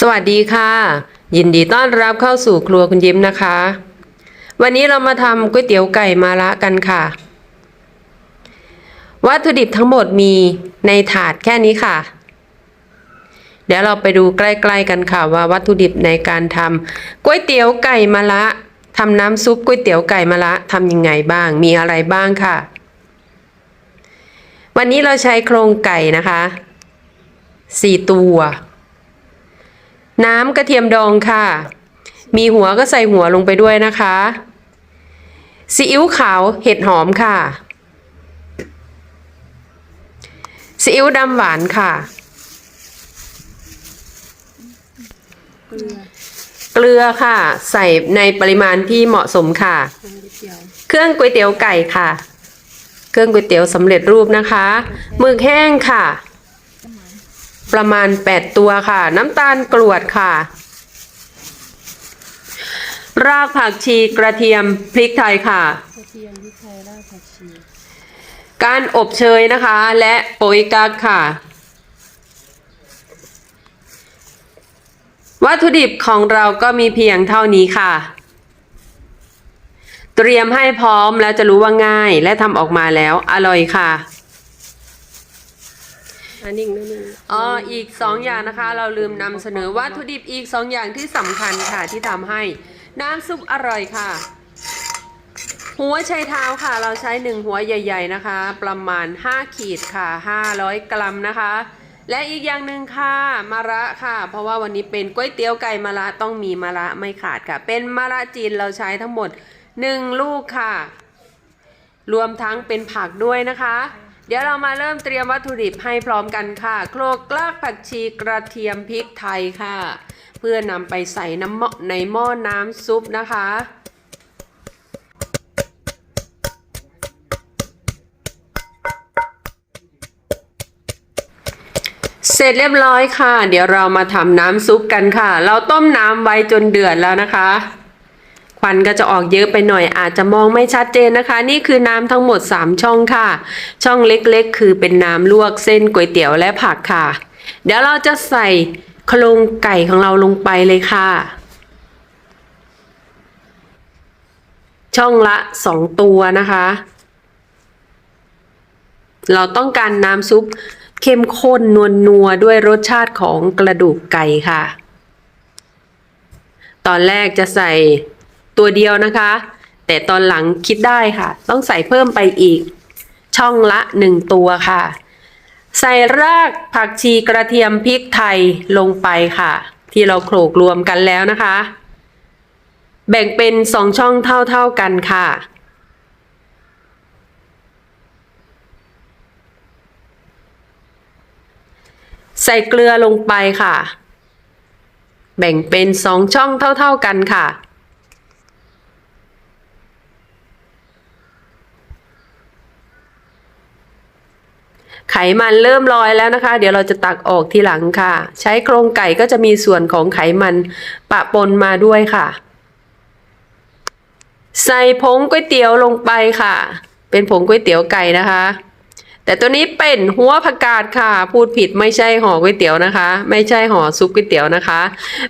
สวัสดีค่ะ ยินดีต้อนรับเข้าสู่ครัวคุณยิ้มนะคะ วันนี้เรามาทำก๋วยเตี๋ยวไก่มาละกันค่ะ วัตถุดิบทั้งหมดมีในถาดแค่นี้ค่ะ เดี๋ยวเราไปดูใกล้ๆกันค่ะว่าวัตถุดิบในการทำก๋วยเตี๋ยวไก่มะละทำน้ำซุปก๋วยเตี๋ยวไก่มะละทำยังไงบ้าง มีอะไรบ้างค่ะ วันนี้เราใช้โครงไก่นะคะสี่ตัว น้ำกระเทียมดองค่ะ มีหัวก็ใส่หัวลงไปด้วยนะคะซีอิ๊วขาวเห็ดหอมค่ะซีอิ๊วดำหวานค่ะ เกลือค่ะ ใส่ในปริมาณที่เหมาะสมค่ะเดียวเครื่องก๋วยเตี๋ยวไก่ค่ะ เครื่องก๋วยเตี๋ยวสำเร็จรูปนะคะหมึกแห้งค่ะ ประมาณ 8 ตัวค่ะ น้ำตาลกรวดค่ะ รากผักชีกระเทียมพริกไทยค่ะ กระเทียมพริกไทยรากผักชีการอบเชยนะคะ และโปยกักค่ะ วัตถุดิบของเราก็มีเพียงเท่านี้ค่ะ เตรียมให้พร้อมแล้วจะรู้ว่าง่ายและทำออกมาแล้วอร่อยค่ะ อันนิ่งนิดนึงอ๋ออีก 2 อย่างนะคะ เราลืมนำเสนอวัตถุดิบอีก 2 อย่างที่สำคัญค่ะที่ทำให้น้ำซุปอร่อยค่ะ หัวไชเท้าค่ะ เราใช้ 1 หัวใหญ่ ๆนะคะ ประมาณ 5 ขีดค่ะ 500 กรัมนะคะ และอีกอย่างหนึ่งค่ะมะระค่ะ เพราะว่าวันนี้เป็นก๋วยเตี๋ยวไก่มะระต้องมีมะระไม่ขาดค่ะ เป็นมะระจีนเราใช้ทั้งหมด 1 ลูกค่ะ รวมทั้งเป็นผักด้วยนะคะ เดี๋ยวเรามาเริ่มเตรียมวัตถุดิบให้พร้อมกันค่ะ โคลกกลากผักชีกระเทียมพริกไทยค่ะ เพื่อนำไปใส่น้ำหม้อในหม้อน้ำซุปนะคะเสร็จเรียบร้อยค่ะ เดี๋ยวเรามาทำน้ำซุปกันค่ะ เราต้มน้ำไว้จนเดือดแล้วนะคะ ควันก็จะออกเยอะไปหน่อยอาจจะมองไม่ชัดเจนนะคะ นี่คือน้ำทั้งหมด 3 ช่องค่ะ ช่องเล็กๆ คือเป็นน้ำลวกเส้นก๋วยเตี๋ยวและผักค่ะ เดี๋ยวเราจะใส่โครงไก่ของเราลงไปเลยค่ะ ช่องละ 2 ตัวนะคะ เราต้องการน้ำซุปเข้มข้นนวลนัวด้วยรสชาติของกระดูกไก่ค่ะ ตอนแรกจะใส่ ตัวเดียวนะคะ แต่ตอนหลังคิดได้ค่ะ ต้องใส่เพิ่มไปอีก ช่องละหนึ่งตัวค่ะ ใส่รากผักชีกระเทียมพริกไทยลงไปค่ะ ที่เราโขลกรวมกันแล้วนะคะ แบ่งเป็นสองช่องเท่าๆกันค่ะใส่เกลือลงไปค่ะ แบ่งเป็นสองช่องเท่าๆกันค่ะ ไขมันเริ่มลอยแล้วนะคะ เดี๋ยวเราจะตักออกทีหลังค่ะ ใช้โครงไก่ก็จะมีส่วนของไขมันปะปนมาด้วยค่ะ ใส่ผงก๋วยเตี๋ยวลงไปค่ะ เป็นผงก๋วยเตี๋ยวไก่นะคะ แต่ตัวนี้เป็นหัวผักกาดค่ะ พูดผิดไม่ใช่ห่อก๋วยเตี๋ยวนะคะ ไม่ใช่ห่อซุปก๋วยเตี๋ยวนะคะ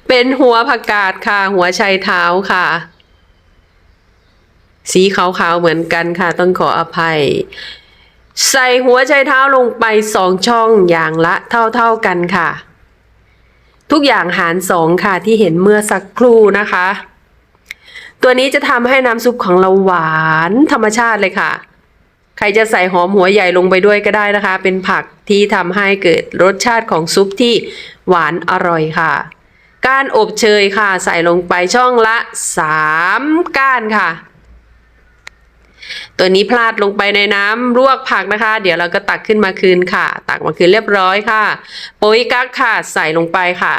เป็นหัวผักกาดค่ะ หัวไชเท้าค่ะสีขาวๆเหมือนกันค่ะ ต้องขออภัย ใส่หัวไชเท้าลงไปสองช่องอย่างละเท่าๆกันค่ะ ทุกอย่างหารสองค่ะที่เห็นเมื่อสักครู่นะคะ ตัวนี้จะทำให้น้ำซุปของเราหวานธรรมชาติเลยค่ะ ใครจะใส่หอมหัวใหญ่ลงไปด้วยก็ได้นะคะ เป็นผักที่ทำให้เกิดรสชาติของซุปที่หวานอร่อยค่ะ ก้านอบเชยค่ะ ใส่ลงไปช่องละ 3 ก้านค่ะ ตัวนี้พลาดลงไปในน้ำลวกผักนะคะ เดี๋ยวเราก็ตักขึ้นมาคืนค่ะ ตักมาคืนเรียบร้อยค่ะโป๊ยกั๊กค่ะใส่ลงไปค่ะ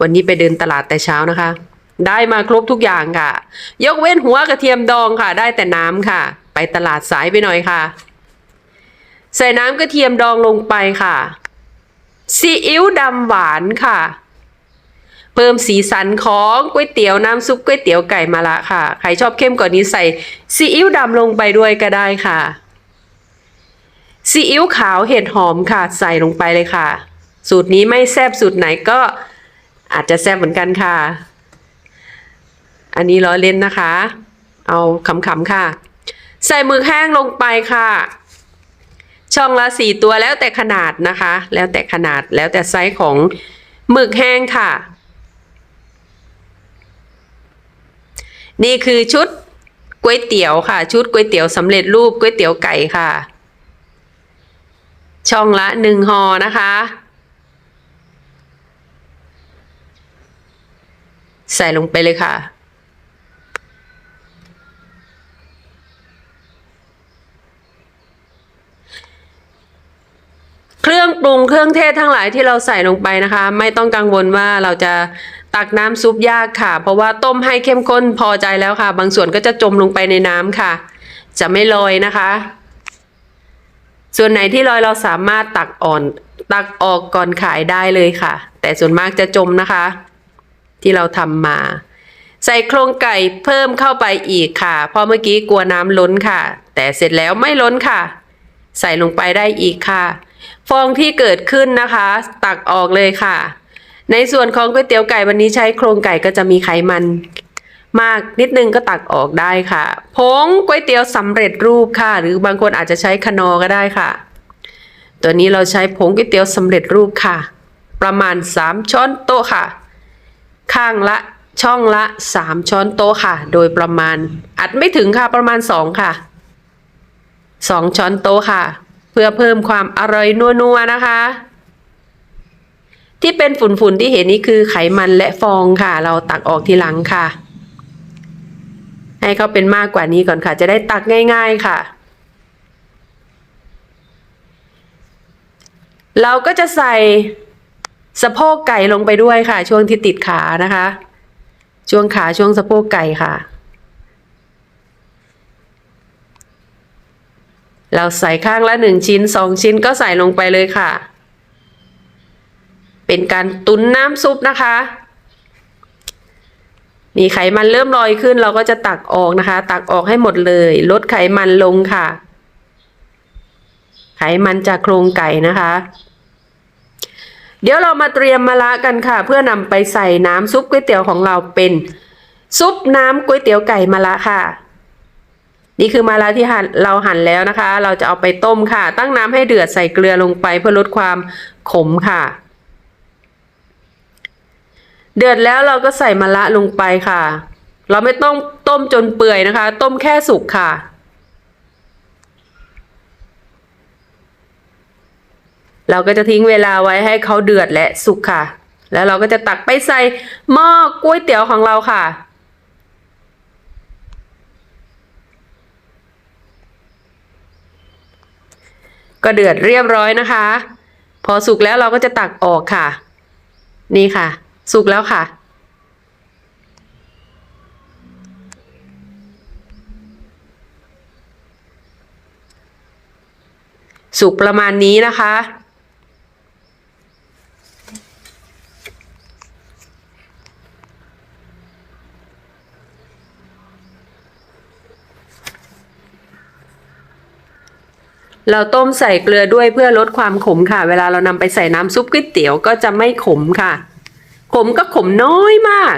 วันนี้ไปเดินตลาดแต่เช้านะคะ ได้มาครบทุกอย่างค่ะ ยกเว้นหัวกระเทียมดองค่ะ ได้แต่น้ำค่ะ ไปตลาดสายไปหน่อยค่ะ ใส่น้ำกระเทียมดองลงไปค่ะซีอิ๊วดำหวานค่ะ เพิ่มสีสันของก๋วยเตี๋ยวน้ำซุปก๋วยเตี๋ยวไก่มาละค่ะ ใครชอบเข้มกว่านี้ใส่ซีอิ๊วดำลงไปด้วยก็ได้ค่ะ ซีอิ๊วขาวเห็ดหอมค่ะใส่ลงไปเลยค่ะ สูตรนี้ไม่แซบสูตรไหนก็อาจจะแซบเหมือนกันค่ะ อันนี้ล้อเล่นนะคะ เอาขำๆค่ะ ใส่หมึกแห้งลงไปค่ะ ช่องละสี่ตัวแล้วแต่ขนาดนะคะ แล้วแต่ขนาดแล้วแต่ไซส์ของหมึกแห้งค่ะ นี่คือชุดก๋วยเตี๋ยวค่ะ ชุดก๋วยเตี๋ยวสำเร็จรูปก๋วยเตี๋ยวไก่ค่ะ ช่องละหนึ่งห่อนะคะใส่ลงไปเลยค่ะ เครื่องปรุงเครื่องเทศทั้งหลายที่เราใส่ลงไปนะคะ ไม่ต้องกังวลว่าเราจะ ตักน้ำซุปยากค่ะ เพราะว่าต้มให้เข้มข้นพอใจแล้วค่ะ บางส่วนก็จะจมลงไปในน้ำค่ะ จะไม่ลอยนะคะ ส่วนไหนที่ลอยเราสามารถตักอ่อน ตักออกก่อนขายได้เลยค่ะ แต่ส่วนมากจะจมนะคะ ที่เราทำมา ใส่โครงไก่เพิ่มเข้าไปอีกค่ะ เพราะเมื่อกี้กลัวน้ำล้นค่ะ แต่เสร็จแล้วไม่ล้นค่ะ ใส่ลงไปได้อีกค่ะ ฟองที่เกิดขึ้นนะคะ ตักออกเลยค่ะ ในส่วนของก๋วยเตี๋ยวไก่วันนี้ใช้โครงไก่ก็จะมีไขมัน มากนิดนึงก็ตักออกได้ค่ะผงก๋วยเตี๋ยวสำเร็จรูปค่ะ หรือบางคนอาจจะใช้คนอก็ได้ค่ะ ตัวนี้เราใช้ผงก๋วยเตี๋ยวสำเร็จรูปค่ะ ประมาณ 3 ช้อนโต๊ะค่ะ ข้างละช่องละ 3 ช้อนโต๊ะค่ะ โดยประมาณอัดไม่ถึงค่ะประมาณ 2 ค่ะ 2 ช้อนโต๊ะค่ะ เพื่อเพิ่มความอร่อยนัวๆนะคะ ที่เป็นฝุ่นๆที่เห็นนี่คือไขมันและฟองค่ะ เราตักออกทีหลังค่ะ ให้เขาเป็นมากกว่านี้ก่อนค่ะ จะได้ตักง่าย ๆค่ะ เราก็จะใส่สะโพกไก่ลงไปด้วยค่ะ ช่วงที่ติดขานะคะ ช่วงขาช่วงสะโพกไก่ค่ะ เราใส่ข้างละหนึ่งชิ้นสองชิ้นก็ใส่ลงไปเลยค่ะ เป็นการตุนน้ำซุปนะคะมีไขมันเริ่มลอยขึ้นเราก็จะตักออกนะคะ ตักออกให้หมดเลย ลดไขมันลงค่ะ ไขมันจากโครงไก่นะคะ เดี๋ยวเรามาเตรียมมะระกันค่ะ เพื่อนำไปใส่น้ำซุปก๋วยเตี๋ยวของเราเป็นซุปน้ำก๋วยเตี๋ยวไก่มะระค่ะ นี่คือมะระที่หั่นเราหั่นแล้วนะคะ เราจะเอาไปต้มค่ะ ตั้งน้ำให้เดือดใส่เกลือลงไปเพื่อลดความขมค่ะ เดือดแล้วเราก็ใส่มะระลงไปค่ะ เราไม่ต้องต้มจนเปื่อยนะคะ ต้มแค่สุกค่ะ เราก็จะทิ้งเวลาไว้ให้เขาเดือดและสุกค่ะ แล้วเราก็จะตักไปใส่หม้อก๋วยเตี๋ยวของเราค่ะก็เดือดเรียบร้อยนะคะ พอสุกแล้วเราก็จะตักออกค่ะ นี่ค่ะ สุกแล้วค่ะ สุกประมาณนี้นะคะ เราต้มใส่เกลือด้วยเพื่อลดความขมค่ะ เวลาเรานำไปใส่น้ำซุปก๋วยเตี๋ยวก็จะไม่ขมค่ะ ขมก็ขมน้อยมาก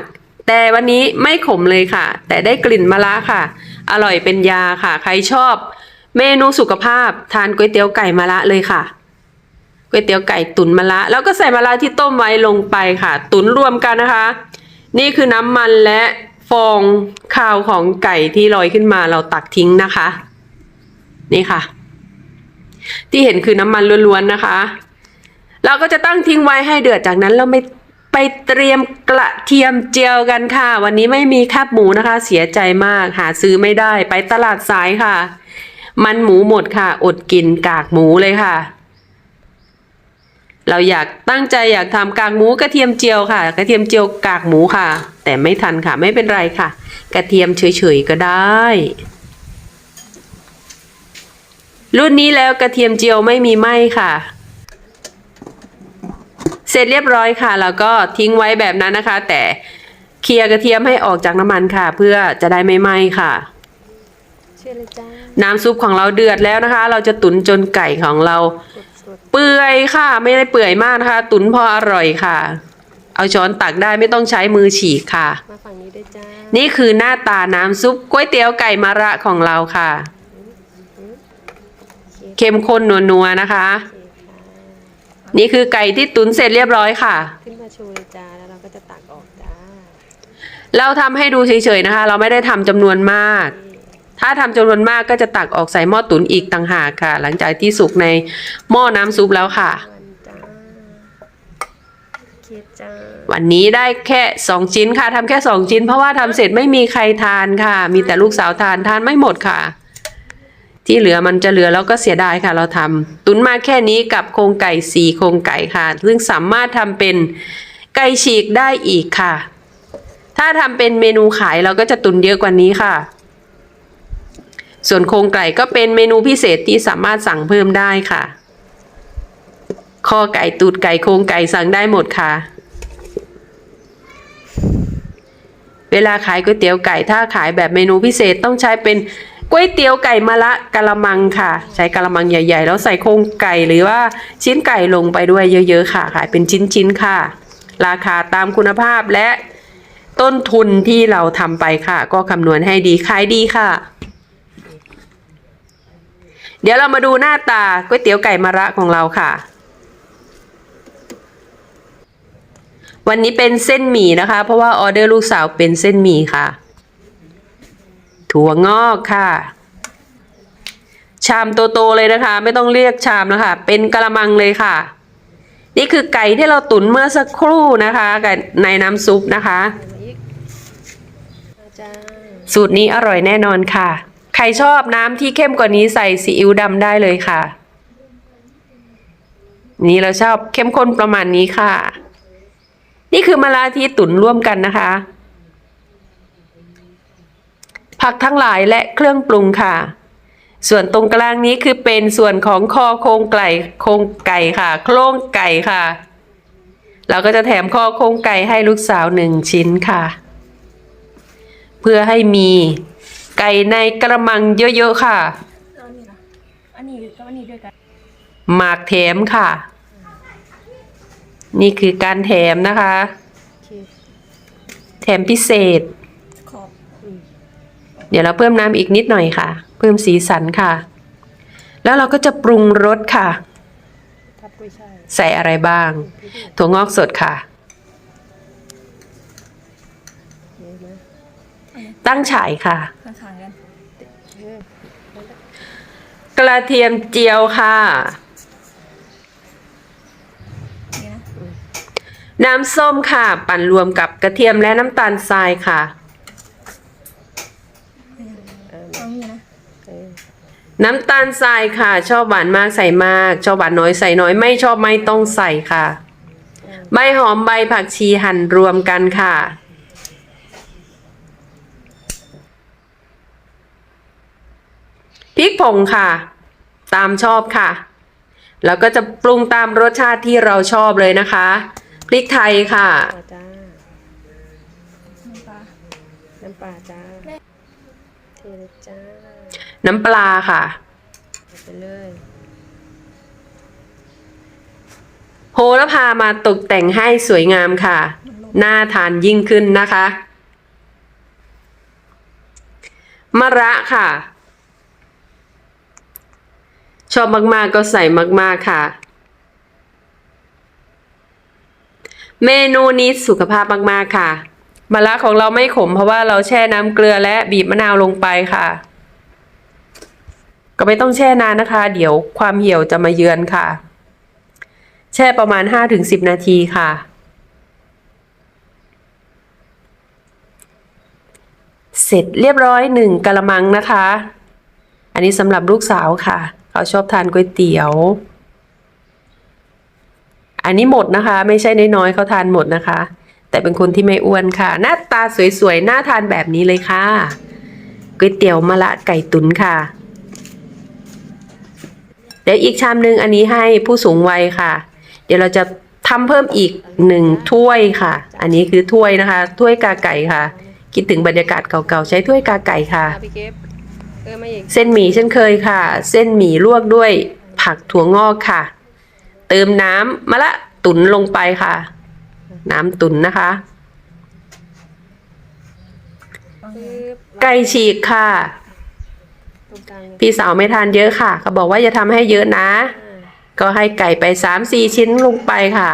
แต่วันนี้ไม่ขมเลยค่ะ แต่ได้กลิ่นมะระค่ะ อร่อยเป็นยาค่ะ ใครชอบ เมนูสุขภาพทานก๋วยเตี๋ยวไก่มะระเลยค่ะก๋วยเตี๋ยวไก่ตุ๋นมะระแล้วก็ใส่มะระที่ต้มไว้ลงไปค่ะ ตุ๋นรวมกันนะคะ นี่คือน้ำมันและฟองคาวของไก่ที่ลอยขึ้นมาเราตักทิ้งนะคะ นี่ค่ะ ที่เห็นคือน้ำมันล้วนๆนะคะ เราก็จะตั้งทิ้งไว้ให้เดือดจากนั้นเราไม่ ไปเตรียมกระเทียมเจียวกันค่ะ วันนี้ไม่มีแคบหมูนะคะ เสียใจมากหาซื้อไม่ได้ไปตลาดสายค่ะ มันหมูหมดค่ะ อดกินกากหมูเลยค่ะ เราอยากตั้งใจอยากทำกากหมูกระเทียมเจียวค่ะ กระเทียมเจียวกากหมูค่ะ แต่ไม่ทันค่ะไม่เป็นไรค่ะ กระเทียมเฉยๆก็ได้รุ่นนี้แล้วกระเทียมเจียวไม่มีไหมค่ะ เสร็จเรียบร้อยค่ะ แล้วก็ทิ้งไว้แบบนั้นนะคะ แต่เคลียร์กระเทียมให้ออกจากน้ำมันค่ะ เพื่อจะได้ไม่ไหม้ค่ะเชื่อเลยจ้าน้ำซุปของเราเดือดแล้วนะคะ เราจะตุ๋นจนไก่ของเรากดเปื่อยค่ะ ไม่ได้เปื่อยมากนะคะ ตุ๋นพออร่อยค่ะ เอาช้อนตักได้ไม่ต้องใช้มือฉีกค่ะ มาฝั่งนี้ด้วยจ้า นี่คือหน้าตาน้ำซุปก๋วยเตี๋ยวไก่มะระของเราค่ะ เข้มข้นนัวๆนะคะโอเคค่ะ นี่คือไก่ที่ตุ๋นเสร็จเรียบร้อยค่ะ ขึ้นมาโชว์เลยจ้าแล้วเราก็จะตักออกจ้าเราทำให้ดูเฉยๆนะคะ เราไม่ได้ทำจำนวนมาก ถ้าทำจำนวนมากก็จะตักออกใส่หม้อตุ๋นอีกต่างหากค่ะ หลังจากที่สุกในหม้อน้ำซุปแล้วค่ะ วันจ้าโอเคจ้าวันนี้ได้แค่สองชิ้นค่ะทำแค่สองชิ้น เพราะว่าทำเสร็จไม่มีใครทานค่ะ มีแต่ลูกสาวทานทานไม่หมดค่ะ ที่เหลือมันจะเหลือแล้วก็เสียดายค่ะเราทำตุนมาแค่นี้กับโครงไก่สี่โครงไก่ค่ะ ซึ่งสามารถทำเป็นไก่ฉีกได้อีกค่ะ ถ้าทำเป็นเมนูขายเราก็จะตุนเยอะกว่านี้ค่ะ ส่วนโครงไก่ก็เป็นเมนูพิเศษที่สามารถสั่งเพิ่มได้ค่ะคอไก่ตูดไก่โครงไก่สั่งได้หมดค่ะ เวลาขายก๋วยเตี๋ยวไก่ถ้าขายแบบเมนูพิเศษต้องใช้เป็น ก๋วยเตี๋ยวไก่มะละกะละมังค่ะ ใช้กะละมังใหญ่ ๆ แล้วใส่โครงไก่หรือว่าชิ้นไก่ลงไปด้วยเยอะ ๆ ค่ะ ขายเป็นชิ้น ๆ ค่ะ ราคาตามคุณภาพและต้นทุนที่เราทำไปค่ะ ก็คำนวณให้ดีขายดีค่ะ เดี๋ยวเรามาดูหน้าตาก๋วยเตี๋ยวไก่มะระของเราค่ะ วันนี้เป็นเส้นหมี่นะคะ เพราะว่าออเดอร์ลูกสาวเป็นเส้นหมี่ค่ะ ถั่วงอกค่ะ ชามโตๆเลยนะคะ ไม่ต้องเรียกชามนะคะ เป็นกระมังเลยค่ะ นี่คือไก่ที่เราตุ๋นเมื่อสักครู่นะคะกับในน้ำซุปนะคะ สูตรนี้อร่อยแน่นอนค่ะ ใครชอบน้ำที่เข้มกว่านี้ใส่ซีอิ๊วดำได้เลยค่ะ นี่เราชอบเข้มข้นประมาณนี้ค่ะ นี่คือมะระที่ตุ๋นร่วมกันนะคะ ผักทั้งหลายและเครื่องปรุงค่ะ ส่วนตรงกลางนี้คือเป็นส่วนของคอโครงไก่โครงไก่ค่ะ โครงไก่ค่ะ เราก็จะแถมคอโครงไก่ให้ลูกสาวหนึ่งชิ้นค่ะ เพื่อให้มีไก่ในกระมังเยอะๆค่ะอันนี้กับอันนี้ด้วยกันหมากแถมค่ะ นี่คือการแถมนะคะ แถมพิเศษ ดี๋ยวเราเพิ่มน้ำอีกนิดหน่อยค่ะ เพิ่มสีสันค่ะ แล้วเราก็จะปรุงรสค่ะ ใส่อะไรบ้าง ถั่วงอกสดค่ะ ตั้งฉายค่ะ กระเทียมเจียวค่ะ น้ำส้มค่ะ ปั่นรวมกับกระเทียมและน้ำตาลทรายค่ะ เอางี้นะ เออ น้ำตาลทรายค่ะ ชอบหวานมากใส่มาก ชอบหวานน้อยใส่น้อยไม่ชอบไม่ต้องใส่ค่ะ ใบหอมใบผักชีหั่นรวมกันค่ะ พริกผงค่ะ ตามชอบค่ะ แล้วก็จะปรุงตามรสชาติที่เราชอบเลยนะคะ พริกไทยค่ะปลาจ้าน้ำปลาจ้า เทเลยจ้าน้ำปลาค่ะเอาไปเลยโหระพามาตกแต่งให้สวยงามค่ะ น่าทานยิ่งขึ้นนะคะ มะระค่ะ ชอบมากๆก็ใส่มาก ๆ ค่ะ เมนูนี้สุขภาพมาก ๆ ค่ะ มะระของเราไม่ขมเพราะว่าเราแช่น้ำเกลือและบีบมะนาวลงไปค่ะ ก็ไม่ต้องแช่นานนะคะ เดี๋ยวความเหี่ยวจะมาเยือนค่ะ แช่ประมาณ 5-10 นาทีค่ะ เสร็จเรียบร้อยหนึ่งกะละมังนะคะ อันนี้สำหรับลูกสาวค่ะ เขาชอบทานก๋วยเตี๋ยว อันนี้หมดนะคะ ไม่ใช่น้อยๆเขาทานหมดนะคะ แต่เป็นคนที่ไม่อ้วนค่ะ หน้าตาสวยๆน่าทานแบบนี้เลยค่ะก๋วยเตี๋ยวมะละไก่ตุ๋นค่ะเดี๋ยวอีกชามหนึ่งอันนี้ให้ผู้สูงวัยค่ะ เดี๋ยวเราจะทำเพิ่มอีกหนึ่งถ้วยค่ะ อันนี้คือถ้วยนะคะ ถ้วยกาไก่ค่ะ คิดถึงบรรยากาศเก่าๆ ใช้ถ้วยกาไก่ค่ะ เส้นหมี่เช่นเคยค่ะ เส้นหมี่ลวกด้วยผักถั่วงอกค่ะ เติมน้ำมะละตุ๋นลงไปค่ะ น้ำตุนนะคะ ไก่ฉีกค่ะตรงกลางเลยพี่สาวไม่ทานเยอะค่ะเขาบอกว่าอย่าทำให้เยอะนะอ่าก็ให้ไก่ไปสามสี่ชิ้นลงไปค่ะ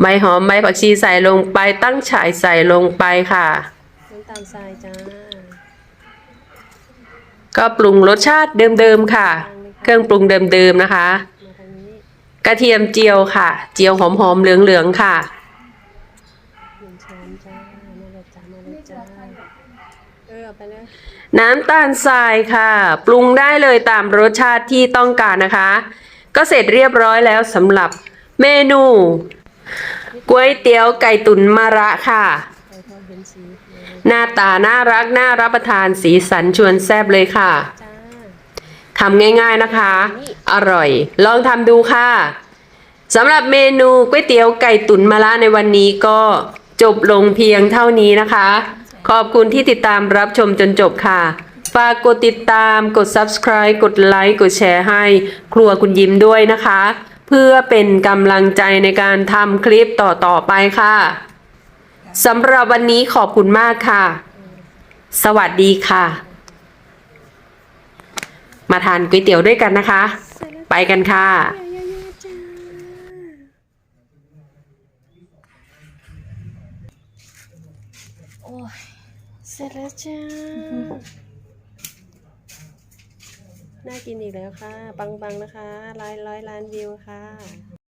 ใบหอมใบผักชีใส่ลงไปตั้งฉายใส่ลงไปค่ะน้ำตาลทรายจ้าก็ปรุงรสชาติเดิมๆค่ะ เครื่องปรุงเดิมๆนะคะมาทางนี้ กระเทียมเจียวค่ะ เจียวหอมๆเหลืองๆค่ะหนึ่งช้อนจ้ามาเลยจ้ามาเลยจ้าเออเอาไปเลยน้ำตาลทรายค่ะ ปรุงได้เลยตามรสชาติที่ต้องการนะคะ ก็เสร็จเรียบร้อยแล้วสำหรับเมนูก๋วยเตี๋ยวไก่ตุ๋นมะระค่ะไปพอเห็นสีเลยหน้าตาน่ารักน่ารับประทานสีสันชวนแซบเลยค่ะจ้า ทำง่ายๆนะคะ อร่อย ลองทำดูค่ะสำหรับเมนูก๋วยเตี๋ยวไก่ตุ๋นมะระในวันนี้ก็จบลงเพียงเท่านี้นะคะ ขอบคุณที่ติดตามรับชมจนจบค่ะฝากกดติดตามกด subscribe กดไลค์กดแชร์ให้ ครัวคุณยิ้มด้วยนะคะ เพื่อเป็นกำลังใจในการทำคลิปต่อๆไปค่ะสำหรับวันนี้ขอบคุณมากค่ะ สวัสดีค่ะ มาทานก๋วยเตี๋ยวด้วยกันนะคะ ไปกันค่ะโอ้ยเสร็จแล้วจ้า น่ากินอีกแล้วค่ะ ปังๆนะคะร้อยร้อยล้านวิวค่ะ